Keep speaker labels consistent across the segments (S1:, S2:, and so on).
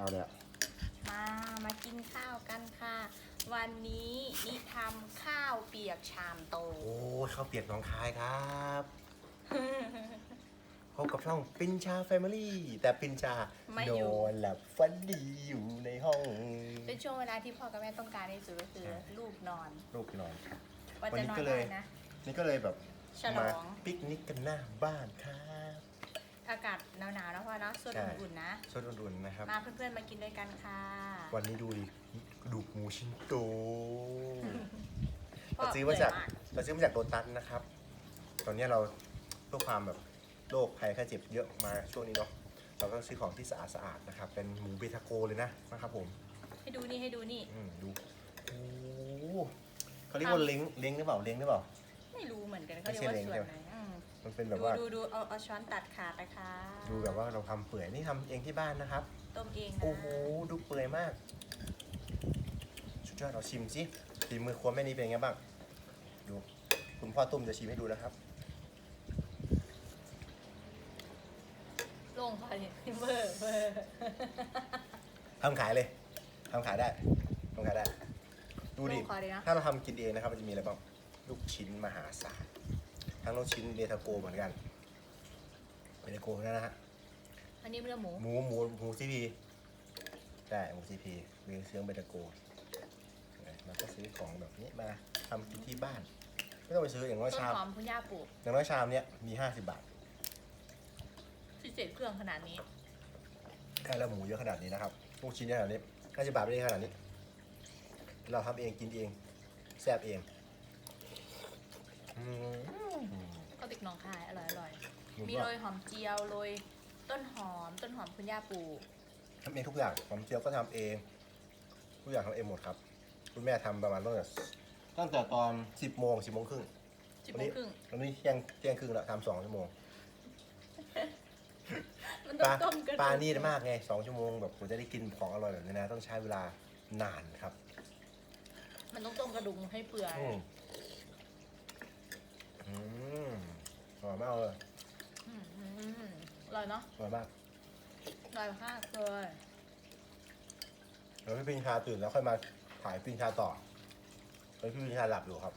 S1: เอาเลยอะ
S2: มา มากินข้าวกันค่ะ วันนี้นิทำข้าวเปียกชามโต
S1: โอ้ยข้าวเปียกหน้องคายครับพบกับช่องปินชาแฟมิลี่ แต่ปินชา
S2: ไม่
S1: โด
S2: อยู่
S1: นหลับฝันดีอยู่ในห้อง
S2: เป็นช่วงเวลาที่พ่อกับแม่ต้องการที่สุดก็คือ
S1: ใช่
S2: ลูกนอน
S1: ลูกนอนครับ
S2: ว่า
S1: วัน
S2: จะ
S1: นี้
S2: นอน
S1: ก็เลย
S2: ได้นะ
S1: นี่ก็เลยแบบ
S2: ฉล
S1: มา
S2: อง
S1: ปิกนิกกันหน้าบ้านครับ
S2: อากาศหนาวๆนะพ่อเนาะสด
S1: ใช่
S2: อุ่นๆนะ
S1: สดอุ่นๆนะครับ
S2: มาเพื่อนๆมากินด้วยกันค่ะ
S1: วันนี้ดูดิกระดูกหมูชิ้นโต
S2: พ่
S1: เราซื้อมาจาก
S2: เปื่ย
S1: เราซื้อมาจากโรตัสนะครับ ตอนนี้เราเพื่อความแบบโรคภัยไข้เจ็บเยอะมาช่วงนี้เนาะเราก็ซื้อของที่สะอาดสะอาดๆนะครับ เป็นหมูเบทาโกเลยนะนะครับผม
S2: ให้ดูนี่ให้ดูนี่
S1: อืมดูโอ้โหเขาเรียกว่าเล้งเล้งหรือเปล่าเล้งหรือเปล่า
S2: ไม่รู้เหมือนกัน
S1: ไม่
S2: เขา
S1: ใช่
S2: เรียกว่า
S1: เล้ง
S2: ส่วนไหนอื ม
S1: มันเป็นแบ
S2: ดู
S1: บว่า
S2: ดูดูเอาเอาช้อนตัดขาดนะคะ
S1: ดูแบบว่าเราทำเปื่อยนี่ทำเองที่บ้านนะครับ
S2: ต้มเองนะ
S1: โอ้โหดูเปื่อยมากสุดยอดเราชิมสิฝีมือครัวแม่นี้เป็นไงบ้าง ดูคุณพ่อตุ้มจะชิมให้ดูนะครับ
S2: ลงพอดีเบอร์เบอร์
S1: ทำขายเลยทำขายได้ทำขายได้ ดูดิ
S2: ลงคอดีนะ
S1: ถ้าเราทำกินเองนะครับ มันจะมีอะไรบ้าง ลูกชิ้นมหาศาล ทั้งลูกชิ้นเบทาโกเหมือนกันเบทาโกนั่นนะฮะ
S2: อันนี้เนื้อหมู
S1: หมูหมูหมูซีพีใช่หมูซีพีมีเชื้อเบทาโกเราก็ซื้อของแบบนี้มาทำกินที่บ้าน ไม่ต้องไปซื้ออย่างน้อย
S2: ต้น
S1: ชาม
S2: หอมคุณย่าปลูก
S1: อย่างน้อยชามเนี้ยมี50บาท
S2: พิเศษเครื่องขนาดนี้
S1: แค่แล้วหมูเยอะขนาดนี้นะครับลูกชิ้นเยอะขนาดนี้50บาทไม่ได้ขนาดนี้ เราทำเองกินเองแซ่บเอง อืม
S2: ก็ติกหน้องคายอร่อยอร่อย
S1: หมู
S2: มี
S1: ก็
S2: โรยหอมเจียวโรยต้นหอมต้นหอมคุณย่าปลูก
S1: ทำเองทุกอย่างผมเจียวก็ทำเองทุกอย่างทำเองหมดครับ คุณแม่ทำประมาณตั้งแต่ตั้งแต่ตอน10โมง10โมงครึ่ง
S2: สิบ
S1: วั
S2: โม
S1: นี้
S2: งครึ่ง
S1: วันนี้เที่ยงเที่ยงครึ่งแล้วทำสองชั่วโมง
S2: มัน
S1: ป
S2: ต้อ
S1: ลาง
S2: ต้มกระดูก
S1: ปลานี่มากไงสองชั่วโมงแบบผมจะได้กินของอร่อยแบบนี้นะ ต้องใช้เวลานานครับ
S2: มันต้องต้มกระดูกให้เปื่อย
S1: อืมอืมอร่อยมากเลย
S2: อืมอืมอร่อยเนาะ
S1: อร่อยมาก
S2: อร่อยมากเลย
S1: เดี๋ยวพี่ปินชาตื่นแล้วค่อยมาถ่ายปินชาต่อแล้วพี่ปินชาหลับอยู่ครับ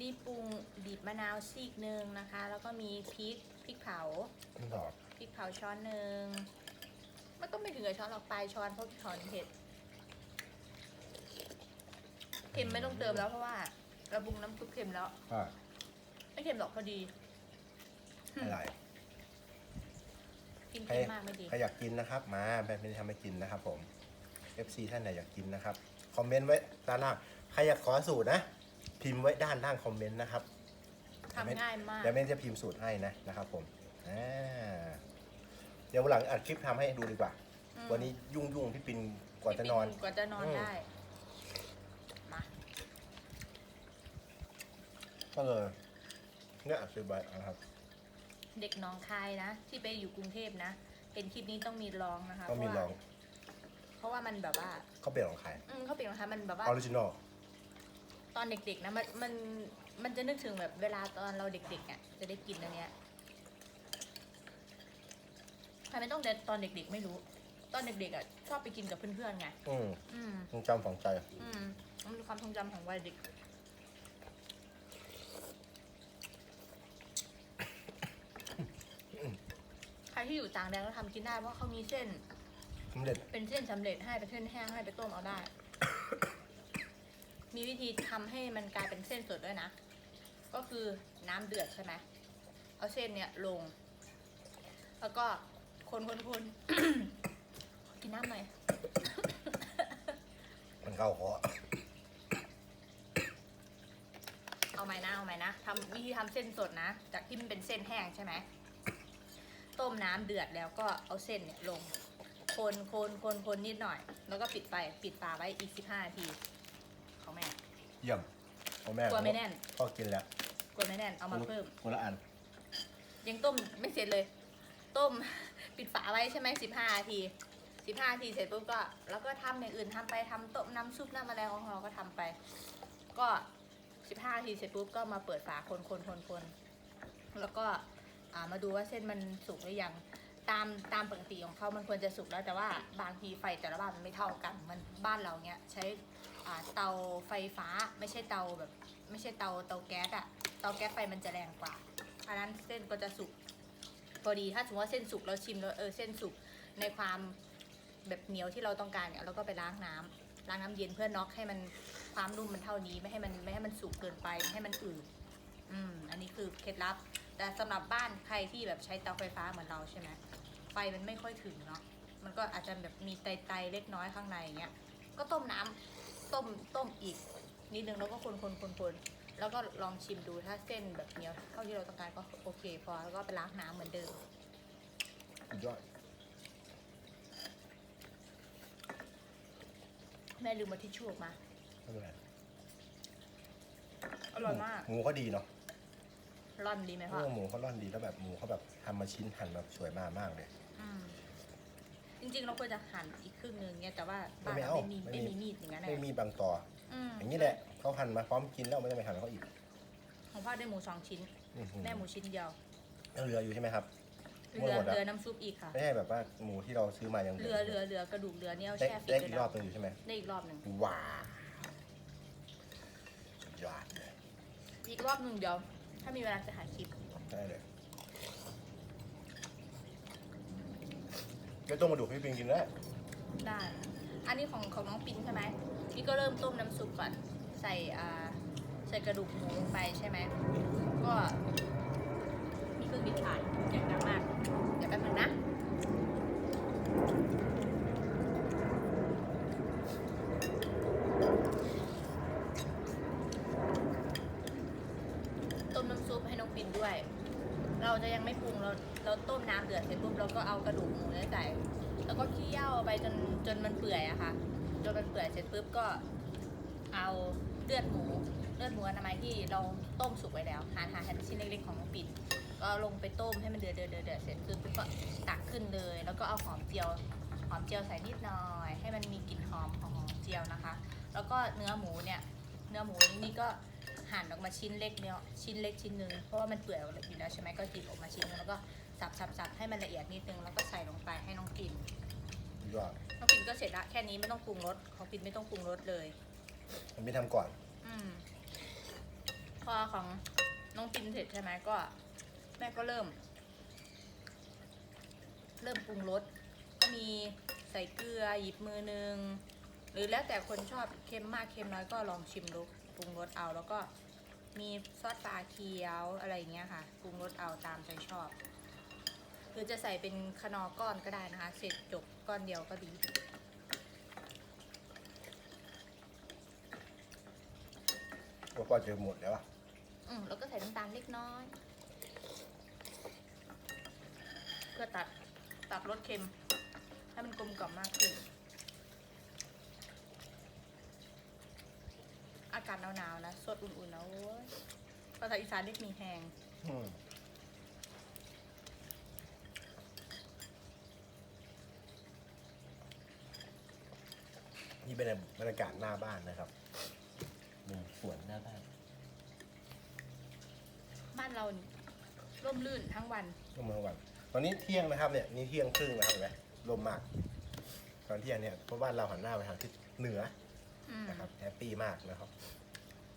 S2: นี่ปรุงบีบมะนาวซีกหนึ่งนะคะ แล้วก็มีพริกพริกเผา
S1: พี่ต่อ
S2: พริกเผาช้อนหนึ่งมันก็ไม่ถึงกับช้อนหรอกปลายช้อนเพราะพริกเผาเผ็ดเค็มไม่ต้องเติมแล้วเพราะว่าเราปรุงน้ำซุปเค็มแล้ว
S1: อ่า
S2: ไม่เค็มหรอกพอดี
S1: อะไร
S2: กิน
S1: ใคร
S2: เค็มมากไม่ดี
S1: ใครอยากกินนะครับ มาแบนเป็นทำให้กินนะครับ ผม FC ท่านไหนอยากกินนะครับ คอมเมนต์ไว้ด้านล่าง ใครอยากขอสูตรนะ พิมพ์ไว้ด้านล่างคอมเมนต์นะครับ
S2: ทำง่ายมาก
S1: เดี๋ยวแม่จะพิมพ์สูตรให้นะนะครับผมอ่าเดี๋ยววันหลังอัดคลิปทำให้ดูดีกว่า
S2: อืม
S1: วันนี้ยุ่งยุ่งๆพี่ปินกว่าจะนอน
S2: กว่าจะนอน
S1: อืม
S2: ได้ มา
S1: ก็เลย เนี่ยอัดซื้อไว้นะครับ
S2: เด็กหน้องคายนะที่ไปอยู่กรุงเทพนะเห็นคลิปนี้ต้องมีลองนะคะ
S1: ต้องมีลอง
S2: เพราะว่ามันแบบว่า
S1: เขาเป็นของใคร
S2: อืมเขาเปลี่ยนนะคะมันแบบว่า
S1: ออริจินอล
S2: ตอนเด็กๆนะมันมันมันจะนึกถึงแบบเวลาตอนเราเด็กๆอะจะได้กินอันเนี้ยทำไมต้องเด็ตอนเด็กๆไม่รู้ ตอนเด็กๆอะชอบไปกินกับเพื่อนๆไง
S1: อืม
S2: อืม
S1: ยังจำฝังใจ
S2: อืมมันเป็นความทรงจำของวัยเด็ก ใค รที่อยู่ต่างแดนก็ทำกินได้เพราะเขามีเส้น
S1: สำเร็จ
S2: เป็นเส้นสำเร็จให้เป็นเส้นแห้งให้ไปต้มเอาได้ มีวิธีทำให้มันกลายเป็นเส้นสดด้วยนะ ก็คือน้ำเดือดใช่ไหมเอาเส้นเนี่ยลง แล้วก็คนคนคน กินน้ำหน่อย
S1: มันเข้าคอ
S2: เอาใหม่นะเอาใหม่นะทำวิธีทำเส้นสดนะ จากที่มันเป็นเส้นแห้งใช่ไหม ต้มน้ำเดือดแล้วก็เอาเส้นเนี่ยลง คนคนคนคนนิดหน่อย แล้วก็ปิดไฟปิดฝาไว้อีกสิบห้านาทีของแม่
S1: เยี่ยมพ่อแม่
S2: กลัวไม่แน่น
S1: พ่อกินแล้ว
S2: กลัวไม่แน่นเอามาเพิ่ม
S1: คนละอัน
S2: ยังต้มไม่เสร็จเลย ต้มปิดฝาไว้ใช่ไหมสิบห้านาทีสิบห้านาทีเสร็จปุ๊บก็แล้วก็ทำอย่างอื่นทำไปทำต้มน้ำซุปน้ำอะไรของเราก็ทำไป ก็สิบห้านาทีเสร็จปุ๊บก็มาเปิดฝาคนคนคนคนแล้วก็อ่า มาดูว่าเส้นมันสุกหรือยังตามตามปกติของเขามันควรจะสุกแล้วแต่ว่าบางทีไฟแต่ละบ้านมันไม่เท่ากัน มันบ้านเราเนี้ยใช้เตาไฟฟ้าไม่ใช่เตาแบบ ไม่ใช่เตาเตาแก๊สอะเตาแก๊สไฟมันจะแรงกว่าอันนั้นเส้นก็จะสุกพอดีถ้าสมมติว่าเส้นสุกเราชิมแล้วเออเส้นสุกในความแบบเหนียวที่เราต้องการเนี่ยเราก็ไปล้างน้ำล้างน้ำเย็นเพื่อน็อกให้มันความนุ่มมันเท่านี้ไม่ให้มันไม่ให้มันสุกเกินไปไม่ให้มันอืดอืมอันนี้คือเคล็ดลับ แต่สำหรับบ้านใครที่แบบใช้เตาไฟฟ้าเหมือนเราใช่ไหมไฟมันไม่ค่อยถึงเนาะมันก็อาจจะแบบมีไตๆเล็กน้อยข้างในอย่างเงี้ยก็ต้มน้ำต้มต้มอีกนิดนึงแล้วก็คนคนคนคนแล้วก็ลองชิมดูถ้าเส้นแบบเหนียวเท่าที่เราต้องการก็โอเค พอแล้วก็ไปล้างน้ำเหมือนเดิม
S1: สุดยอด
S2: แม่ลืมมาทิชชู่ออกมา
S1: ไม่เป็นไร
S2: อร่อยมาก
S1: หมูเขาดีเนาะ
S2: ร่อนดีไหม
S1: เอ
S2: พ่อ
S1: อหมูเขาร่อนดีแล้วแบบหมูเขาแบบทำมาชิ้นหั่นแบบสวยมากมากเลย
S2: อืมจริงๆเราควรจะหั่นอีกครึ่งนึงเนี่ยแต่ว่าบ้าน
S1: ไม่
S2: เรา
S1: เอา
S2: ไม่มี
S1: ไม่
S2: ไม่
S1: มี
S2: มีมีดอย่างนั้น
S1: ไม่
S2: นะ
S1: มีบางต่อ
S2: อืม
S1: อย่างนี้แหละเขาหั่นมาพร้อมกินแล้วไม่ต้องไปหั่นเขาอีก
S2: ของพ่อได้หมูสองชิ้น
S1: อื้อหือ
S2: แม่หมูชิ้นเดียว
S1: ยังเหลืออยู่ใช่ไหมครับ
S2: เรือ
S1: หมดแล้ว
S2: เรือน้ำซุปอีกค่ะ
S1: ไม่ใช่แบบว่าหมูที่เราซื้อมายัง
S2: เรือเรือเรือกระดูกเรือเนี่ยเอา
S1: ได้
S2: แช่ฟิต
S1: ได้
S2: ไว้
S1: อีกร
S2: แล้
S1: อ
S2: ว
S1: บหนึงอยู่ใช่ไหม
S2: ได้อีกรอบหนึ่ง
S1: ว้าวสุดยอดเลย
S2: อีกรอบหนึ่งเดี๋ยว ถ้ามีเวลาจะหาคลิป
S1: ได้เลยไม่ต้องมาดูพี่ปิงกินแล้ว
S2: ได้ อันนี้ของของน้องปินใช่ไหมนี่ก็เริ่มต้มน้ำซุปก่อน ใส่อ่าใส่กระดูกหมูลงไปใช่ไหม ก็มีเครื่องบินถ่ายเสียงดังมาก เดี๋ยวแป๊บนึงนะ ต้มน้ำซุปให้น้องปินด้วย เราจะยังไม่ปรุงเราเราต้มน้ำ เราก็เอากระดูกหมูเนี่ยใส่ แล้วก็เคี่ยวไปจนจนมันเปื่อยอะค่ะ จนมันเปื่อยเสร็จปุ๊บก็เอาเลือดหมูเลือดหมูอนามัยที่เราต้มสุกไว้แล้วหั่นหั่นหั่นชิ้นเล็กๆของน้องปิ่นก็ลงไปต้มให้มันเดือดเดือดเดือดเสร็จปุ๊บก็ตักขึ้นเลย แล้วก็เอาหอมเจียวหอมเจียวใส่นิดหน่อย ให้มันมีกลิ่นหอมของหอมเจียวนะคะ แล้วก็เนื้อหมูเนี่ยเนื้อหมูนี่ก็หั่นออกมาชิ้นเล็กเนี่ยชิ้นเล็กชิ้นหนึ่งเพราะว่ามันเปื่อยอยู่แล้วใช่ไหมก็หยิบออกมาชิ้นนึงแล้วก็ สับสับสับให้มันละเอียดนิดนึงแล้วก็ใส่ลงไปให้น้องปิ่น
S1: สุดยอด
S2: น้องปิ่นก็เสร็จละแค่นี้ไม่ต้องปรุงรสของปิ่นไม่ต้องปรุงรสเลย
S1: ผมไม่ทำก่อน
S2: อืมพอของน้องปิ่นเสร็จใช่ไหมก็ แม่ก็เริ่ม เริ่มปรุงรสก็มีใส่เกลือหยิบมือหนึงหรือแล้วแต่คนชอบเค็มมากเค็มน้อยก็ลองชิมดูปรุงรสเอาแล้วก็มีซอสปลาเคียวอะไรอย่างเงี้ยค่ะปรุงรสเอาตามใจชอบห รือจะใส่เป็นคนอร์ก้อนก็ได้นะคะ เสร็จจบก้อนเดียวก็ดี
S1: ว่าก็เจอหมดแล้วอะ
S2: อืมแล้วก็ใส่น้ำตาลเล็กน้อย เพื่อตัดตัดรสเค็ม ให้มันกลมกล่อมมากขึ้น อากาศหนาวๆนะสดอุ่นๆนะโอ้ยภาษาอีสานเรียกมีแหง
S1: อืม นี่เป็นบรรยากาศหน้าบ้านนะครับมุมสวนหน้าบ้าน
S2: บ้านเราร่มรื่นทั้งวัน
S1: ก็เมื่อวัน ตอนนี้เที่ยงนะครับเนี่ยนี่เที่ยงครึ่งนะครับเห็นไหมลมมาก ตอนเที่ยงเนี่ยเพราะบ้านเราหันหน้าไปทางทิศเหนือ
S2: อืม
S1: นะครับแฮปปี้มากนะครับ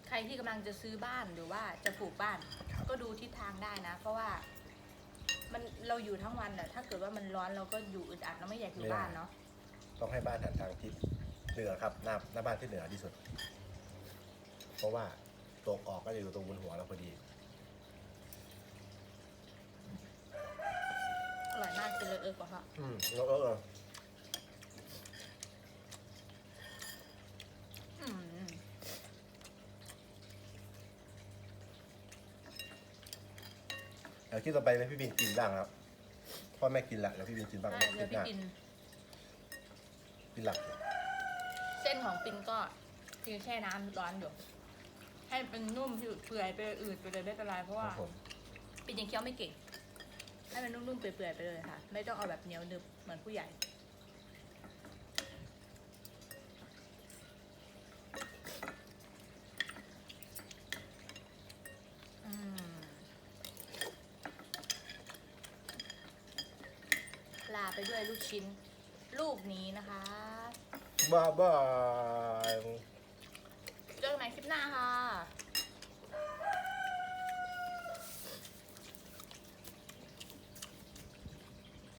S2: ใครที่กำลังจะซื้อบ้านหรือว่าจะปลูกบ้าน
S1: ครับ
S2: ก็ดูทิศทางได้นะ เพราะว่ามันเราอยู่ทั้งวันอะถ้าเกิดว่ามันร้อนเราก็อยู่อึดอัดเราไม่อยากอยู่บ้านเนาะ
S1: ต้องให้บ้านหันทางทิศ เหนือครับหน้าหน้าบ้านที่เหนือที่สุด เพราะว่าตกออกก็จะอยู่ตรงบนหัวเราพอดี
S2: อร่อยมากกินเลยเออกว่าค่ะ
S1: อืมแล้วเออ
S2: อืม
S1: เดี๋ยวคิดต่อไปไหมพี่บินกินบ้างครับพ่อแม่กินละเดี๋ยวพี่บินกินบ้าง
S2: ได้เดี๋ยว
S1: คิดห
S2: พี่
S1: น้า
S2: ปิน
S1: กินหลัก
S2: เส้น ของปินก็คือแช่น้ำร้อนอยู่ให้เป็นนุ่มที่เปื่อยไปอืดไปเลยไม่เป็นไรเพราะ
S1: ค
S2: ว่า
S1: รับผม
S2: ปินยังเคี้ยวไม่เก่ง ให้มันนุ่มๆเปื่อยๆไปเลยค่ะ ไม่ต้องเอาแบบเหนียวหนึบเหมือนผู้ใหญ่ อืมไปด้วยลูกชิ้น ลูกนี้นะคะ
S1: บ๊ายบาย
S2: เจอกันใหม่คลิปหน้าค่ะ